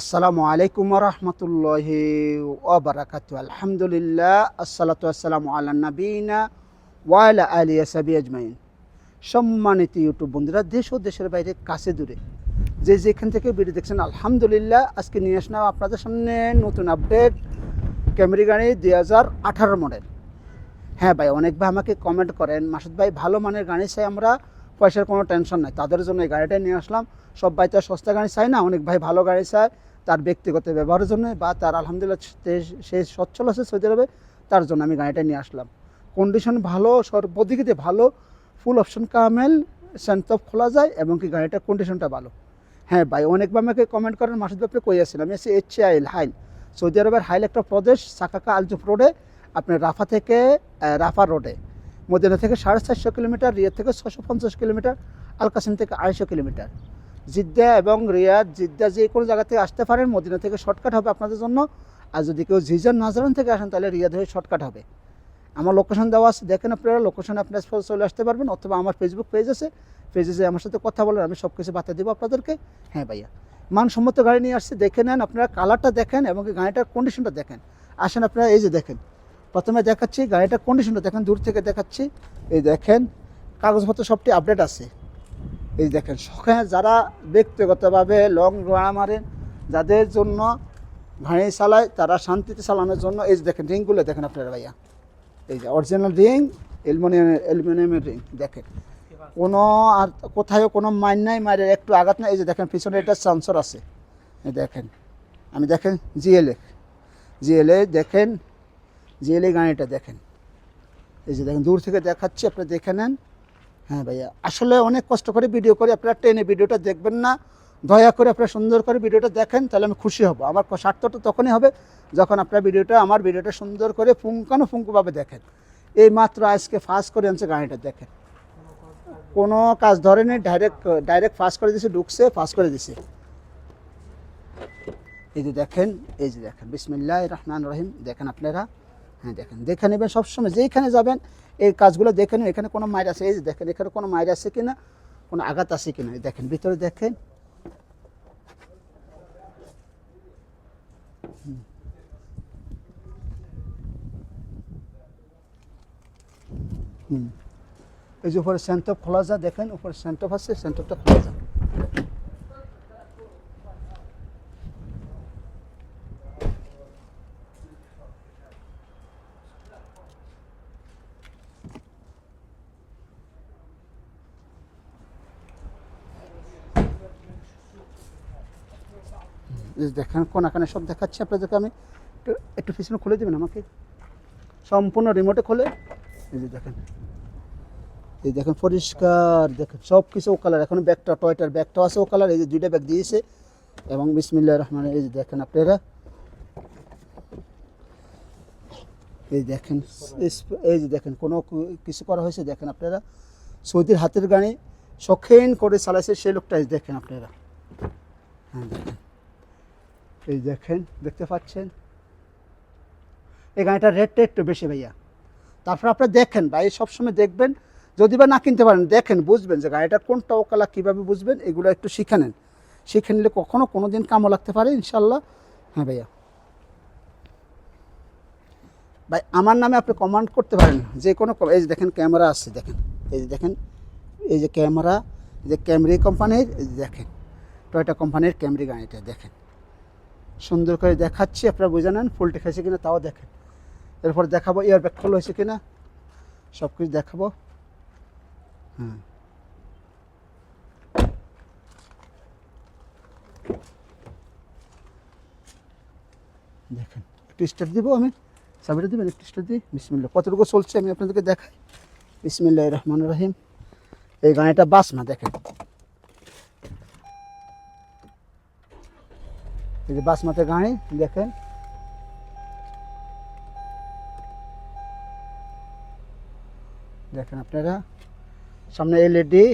আসসালামু আলাইকুম রহমতুল্লাহ ওবরাকাতু। আলহামদুলিল্লাহ, আসসালাতু আসসালামু আল্লাহ নবীনা ওয়ালা আলী সাবি আজমাইন। সম্মানিত ইউটিউব বন্ধুরা, দেশ ও দেশের বাইরে, কাছে দূরে, যে যেখান থেকে ভিডিও দেখছেন, আলহামদুলিল্লাহ, আজকে নিয়ে আসলাম আপনাদের সামনে নতুন আপডেট ক্যামেরি গাড়ি দুই হাজার আঠারো মডেল। হ্যাঁ ভাই, অনেক ভাই আমাকে কমেন্ট করেন, মাসুদ ভাই, ভালো মানের গাড়ি চাই আমরা, পয়সার কোনো টেনশন নাই, তাদের জন্য এই গাড়িটা নিয়ে আসলাম। সব ভাই তো সস্তা গাড়ি চাই না, অনেক ভাই ভালো গাড়ি চায়। তার ব্যক্তিগত ব্যবহারের জন্য বা তার আলহামদুলিল্লাহ সে- সচ্ছল আছে সৌদি আরবে, তার জন্য আমি গাড়িটা নিয়ে আসলাম। কন্ডিশন ভালো, সর্বদিকে ভালো ফুল অপশন কামেল সেন্টপ খোলা যায় এবং কি গাড়িটার কন্ডিশনটা ভালো। হ্যাঁ ভাই অনেকবার আমাকে কমেন্ট করেন, মাসুদ আপনি কই আছেন? আমি আছি এইচ আইল হাইল সৌদি আরবের হাইল একটা প্রদেশ, সাকাকা আলজুফ রোডে আপনার রাফা থেকে রাফা রোডে মদিনা থেকে সাড়ে চারশো কিলোমিটার, রিয়াদ থেকে ছশো পঞ্চাশ কিলোমিটার, আলকাসিম থেকে আড়াইশো কিলোমিটার। জিদ্দা এবং রিয়াদ, জিদ্দা যে কোনো জায়গা থেকে আসতে পারেন, মদিনা থেকে শর্টকাট হবে আপনাদের জন্য। আর যদি কেউ ঝিজান নাজারান থেকে আসেন, তাহলে রিয়াদ হয়ে শর্টকাট হবে। আমার লোকেশন দেওয়া আছে, দেখেন আপনারা লোকেশনে আপনার চলে আসতে পারবেন, অথবা আমার ফেসবুক পেজ আছে। পেজে যে আমার সাথে কথা বলেন, আমি সব কিছু বাতা দেবো আপনাদেরকে। হ্যাঁ ভাইয়া। মানসম্মত গাড়ি নিয়ে আসছে, দেখে নেন আপনারা কালারটা দেখেন এবং গাড়িটার কন্ডিশনটা দেখেন। আসেন আপনারা, এই যে দেখেন। প্রথমে দেখাচ্ছি, গাড়িটার কন্ডিশনটা দেখেন, দূর থেকে দেখাচ্ছি। এই দেখেন, কাগজপত্র সবটি আপডেট আছে। এই দেখেন, সকালে যারা ব্যক্তিগতভাবে লং রাড়া মারেন, যাদের জন্য গাড়ি চালায়, তারা শান্তিতে চালানোর জন্য এই দেখেন রিংগুলো দেখেন আপনারা ভাইয়া। এই যে অরিজিনাল রিং অ্যালুমিনিয়াম অ্যালুমিনিয়ামের রিং দেখেন। কোনো আর কোথাও কোনো মাইন নাই মায়ের একটু আঘাত নাই। এই যে দেখেন, পিছনে এটা সেন্সর আছে। দেখেন, আমি দেখেন জিএলএ জিএলএ দেখেন জিএলএ গাড়িটা দেখেন। এই যে দেখেন, দূর থেকে দেখাচ্ছি, আপনি দেখে নেন। হ্যাঁ ভাইয়া। আসলে অনেক কষ্ট করে ভিডিও করে, আপনারা ট্রেনে ভিডিওটা দেখবেন না। দয়া করে আপনারা সুন্দর করে ভিডিওটা দেখেন, তাহলে আমি খুশি হব। আমার স্বার্থটা তখনই হবে যখন আপনার ভিডিওটা আমার ভিডিওটা সুন্দর করে ফুঙ্কানো ফুঙ্কুভাবে দেখেন। এই মাত্র আজকে ফাস্ট করে আনছে গাড়িটা, দেখেন। কোনো কাজ ধরেনি ডাইরেক্ট ডাইরেক্ট ফাস্ট করে দিছে, ঢুকছে ফাস্ট করে দিছে। এই যে দেখেন, এই যে দেখেন। বিসমিল্লাহ রহমান রহিম। দেখেন আপনারা। হ্যাঁ দেখেন। দেখে নেবেন সবসময় যেখানে যাবেন, এই কাজগুলো দেখে নেবেন এখানে কোনো মায়ের আছে? এই যে দেখেন, এখানে কোনো মায়ের আছে কি না কোনো আঘাত আছে কিনা? এই দেখেন, ভিতরে দেখেন। হুম। এই যে উপরে সেন্টপ খোলা যা দেখেন, উপরে সেন্টপ আছে সেন্টপটা খোলা যা দেখেন কোনাখানে সব দেখাচ্ছি আপনাদেরকে আমি। একটু একটু পিছনে খুলে দেবেন আমাকে? সম্পূর্ণ রিমোটে খোলে। এই যে দেখেন। এই দেখেন, পরিষ্কার দেখেন সব কিছু ও কালার এখন ব্যাগটা টয়টার ব্যাগটাও আছে ও কালার এই যে দুইটা ব্যাগ দিয়েছে। এবং বিসমিল্লা রহমান, এই যে দেখেন আপনারা। এই দেখেন এই যে দেখেন, কোনো কিছু করা হয়েছে, দেখেন আপনারা। সৌদির হাতের গানে শখেন করে চালাইছে সেই লোকটা দেখেন আপনারা। হ্যাঁ দেখেন। এই দেখেন, দেখতে পাচ্ছেন? এই গাড়িটার রেটটা একটু বেশি ভাইয়া। তারপর আপনারা দেখেন ভাই, সবসময় দেখবেন, যদি বা না কিনতে পারেন, দেখেন, বুঝবেন যে গাড়িটার কোনটা ওকালা কীভাবে বুঝবেন, এগুলো একটু শিখে নেন। শিখে নিলে কখনও কোনো দিন কামও লাগতে পারে ইনশাল্লাহ হ্যাঁ ভাইয়া। ভাই, আমার নামে আপনি কমান্ড করতে পারেন, যে কোনো এই যে দেখেন ক্যামেরা আছে, দেখেন। এই যে দেখেন, এই যে ক্যামেরা যে ক্যামরি কোম্পানির দেখেন। টয়টা কোম্পানির ক্যামরি গাড়িটা, দেখেন। সুন্দর করে দেখাচ্ছি, আপনারা বুঝে নেন ফুলটি খাইছে কিনা, তাও দেখেন। এরপর দেখাবো ইয়ার ব্যাগ খোলা হয়েছে কিনা সব কিছু দেখাবো। হ্যাঁ। দেখেন, একটু স্টার্ট দিব আমি, চাবিটা দেবেন, একটু স্টার্ট দিই বিসমিল্লা কতটুকু চলছে আমি আপনাদেরকে দেখাই। বিসমিল্লাহ রহমান রহিম। এই গাড়িটা বাস না দেখেন। এই যে বাসমাতে গাড়ি দেখেন। দেখেন আপনারা সামনে এলইডি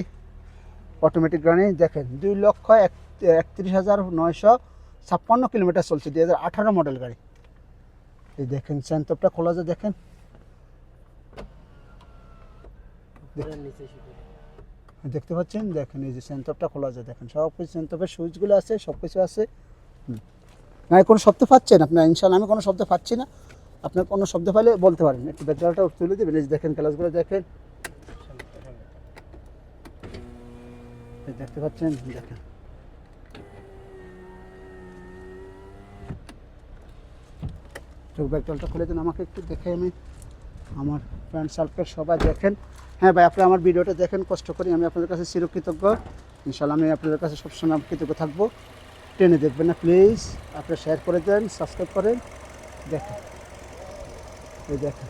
অটোমেটিক গাড়ি দেখেন দুই লক্ষ এক একত্রিশ হাজার নয়শো ছাপ্পান্ন কিলোমিটার চলছে দুই হাজার আঠারো মডেল গাড়ি। এই দেখেন সেন্টপটা খোলা যায় দেখেন। দেখতে পাচ্ছেন? দেখেন এই যে সেন্টপটা খোলা যায় দেখেন। সব কিছু সেন্টপের সুইচগুলো আছে সব কিছু আছে। গাড়ি কোনো শব্দ পাচ্ছেন আপনার ইনশাল্লাহ আমি কোনো শব্দ পাচ্ছি না। আপনার কোনো শব্দ পাইলে বলতে পারেন। একটু ব্যাকগ্রাউন্ডটা তুলে দেবেন। এই দেখেন ক্লাসগুলো দেখেন। দেখতে পাচ্ছেন? দেখেন। চোখ ব্যাকগ্রাউন্ডটা খুলে দেন আমাকে একটু দেখে আমি। আমার ফ্রেন্ড সার্কেল সবাই দেখেন। হ্যাঁ ভাই, আপনি আমার ভিডিওটা দেখেন, কষ্ট করি। আমি আপনাদের কাছে চিরকৃতজ্ঞ। ইনশাল্লাহ আমি আপনাদের কাছে সবসময় কৃতজ্ঞ থাকব। টেনে দেখবেন না প্লিজ আপনি শেয়ার করে দেন সাবস্ক্রাইব করেন। দেখেন এই দেখেন।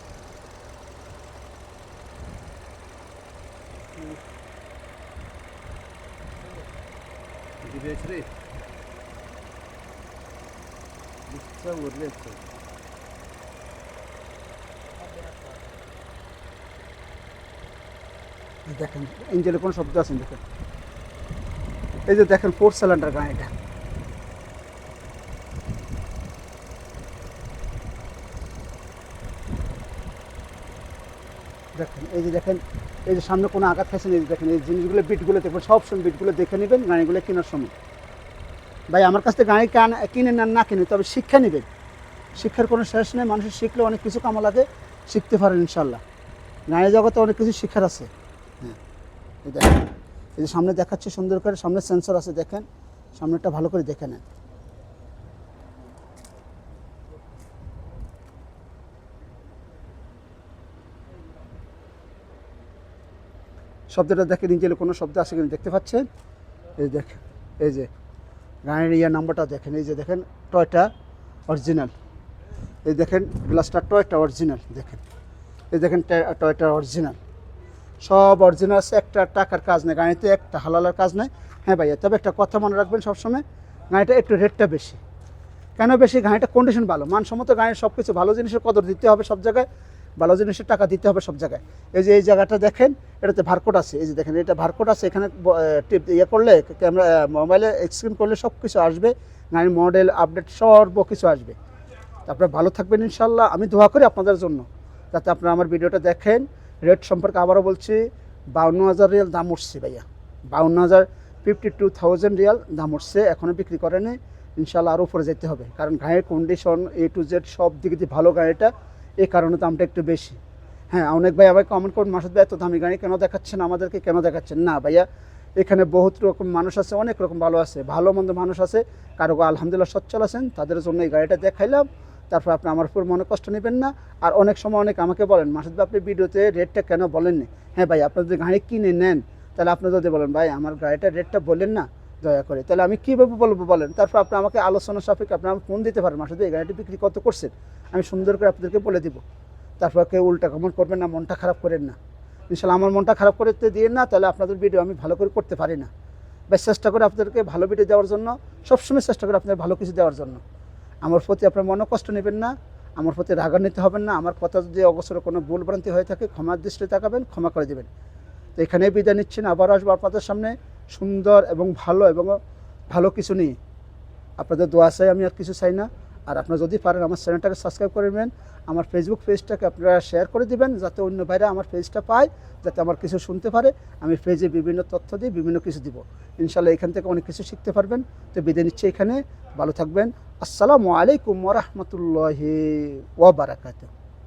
এই দেখেন ইঞ্জেলে কোনো শব্দ আছে দেখেন। এই যে দেখেন ফোর সিলিন্ডার গাড়িটা দেখেন, এই যে দেখেন, এই যে সামনে কোনো আঘাত খাইছেন, এই যে দেখেন, এই জিনিসগুলো, বিটগুলো দেখবেন, সব সময় বিটগুলো দেখে নেবেন, গাড়িগুলো কেনার সময়। ভাই, আমার কাছ থেকে গাড়ি কান- কিনে নেন না কিনে তবে শিক্ষা নেবেন। শিক্ষার কোনো শেষ নেই, মানুষের শিখলে অনেক কিছু কামা লাগে, শিখতে পারেন ইনশাল্লাহ। গাড়ি জগতে অনেক কিছু শিক্ষার আছে। হ্যাঁ এই দেখেন, এই যে সামনে দেখাচ্ছে সুন্দর করে, সামনে সেন্সর আছে, দেখেন সামনেটা ভালো করে দেখে নেন। শব্দটা দেখেন ইঞ্জিনে কোনো শব্দ আছে কিনা দেখতে পাচ্ছেন? এই দেখেন এই যে গাড়ির ইয়ার নাম্বারটা দেখেন, এই যে দেখেন, টয়টা অরিজিনাল। এই দেখেন, গ্লাসটা টয়টা অরিজিনাল, দেখেন। এই দেখেন টয়টা অরিজিনাল। সব অরিজিনাল আছে, একটা টাকার কাজ নেই, গাড়িতে একটা হালালার কাজ নেই। হ্যাঁ ভাইয়া, তবে একটা কথা মনে রাখবেন সবসময়, গাড়িটা একটু রেটটা বেশি। কেন বেশি? গাড়িটা কন্ডিশন ভালো, মানসম্মত গাড়ির সব কিছু ভালো জিনিসের কদর দিতে হবে সব জায়গায়। ভালো জিনিসের টাকা দিতে হবে সব জায়গায়। এই যে এই জায়গাটা দেখেন, এটাতে ভারকোড আছে। এই যে দেখেন, এটা ভারকোড আছে। এখানে টিপ ইয়ে করলে ক্যামেরা মোবাইলে স্ক্রিন করলে সব কিছু আসবে। গাড়ির মডেল, আপডেট, সর্ব কিছু আসবে। আপনারা ভালো থাকবেন ইনশাল্লাহ। আমি দোয়া করি আপনাদের জন্য, যাতে আপনারা আমার ভিডিওটা দেখেন। রেট সম্পর্কে আবারও বলছি, বাউন্ন হাজার রিয়াল দাম উঠছে ভাইয়া। বাউন্ন হাজার ফিফটি টু থাউজেন্ড রিয়াল দাম উঠছে এখনও বিক্রি করেনি। ইনশাল্লাহ আরও উপরে যেতে হবে। কারণ গাড়ির কন্ডিশন এ টু জেড সব দিক দিয়ে ভালো গাড়িটা। এই কারণে দামটা একটু বেশি। হ্যাঁ অনেক ভাই আবার কমেন্ট করুন, মাসুদ ভাই, এত দামি গাড়ি কেন দেখাচ্ছেন? আমাদেরকে কেন দেখাচ্ছেন? না, ভাইয়া, এখানে বহুত রকম মানুষ আছে, অনেক রকম ভালো আছে, ভালো মন্দ মানুষ আছে। কারও আলহামদুলিল্লাহ সচ্ছল আছেন, তাদের জন্য এই গাড়িটা দেখাইলাম। তারপর আপনি আমার উপর মনে কষ্ট নেবেন না। আর অনেক সময় অনেক আমাকে বলেন, মাসুদ ভাই, আপনি ভিডিওতে রেটটা কেন বলেননি? হ্যাঁ ভাই, আপনি যদি গাড়ি কিনে নেন, তাহলে আপনি যদি বলেন, ভাই, আমার গাড়িটার রেটটা বললেন না দয়া করে। তাহলে আমি কীভাবে বলব বলেন? তারপর আপনি আমাকে আলোচনা সাপেক্ষে আপনি আমাকে ফোন দিতে পারেন। ভাই, এই গাড়িটি বিক্রি কত করছেন? আমি সুন্দর করে আপনাদেরকে বলে দিব। তারপর কেউ উল্টা কমেন্ট করবেন না মনটা খারাপ করেন না। ইনশাল্লাহ আমার মনটা খারাপ করতে দিয়ে না তাহলে আপনাদের ভিডিও আমি ভালো করে করতে পারি না। বেশ চেষ্টা করে আপনাদেরকে ভালো ভিডিও দেওয়ার জন্য সবসময় চেষ্টা করে আপনাদের ভালো কিছু দেওয়ার জন্য। আমার প্রতি আপনার মনে কষ্ট নেবেন না আমার প্রতি রাগান্বিত হবেন না আমার কথা যদি অবসরে কোনো ভুল ভ্রান্তি হয়ে থাকে ক্ষমার দৃষ্টি তাকাবেন ক্ষমা করে দেবেন। তো এখানেই বিদায় নিচ্ছেন আবার আসব আপনাদের সামনে। সুন্দর এবং ভালো এবং ভালো কিছু নেই। আপনাদের দোয়া চাই, আমি আর কিছু চাই না। আর আপনারা যদি পারেন আমার চ্যানেলটাকে সাবস্ক্রাইব করে নেবেন। আমার ফেসবুক পেজটাকে আপনারা শেয়ার করে দিবেন, যাতে অন্য ভাইরা আমার পেজটা পায়, যাতে আমার কিছু শুনতে পারে। আমি পেজে বিভিন্ন তথ্য দিই, বিভিন্ন কিছু দিব। ইনশাল্লাহ এখান থেকে অনেক কিছু শিখতে পারবেন। তো বিদায় নিচ্ছে এখানে। ভালো থাকবেন। আসসালামু আলাইকুম ওরহমতুল্লাহি ওবরাকাতুহ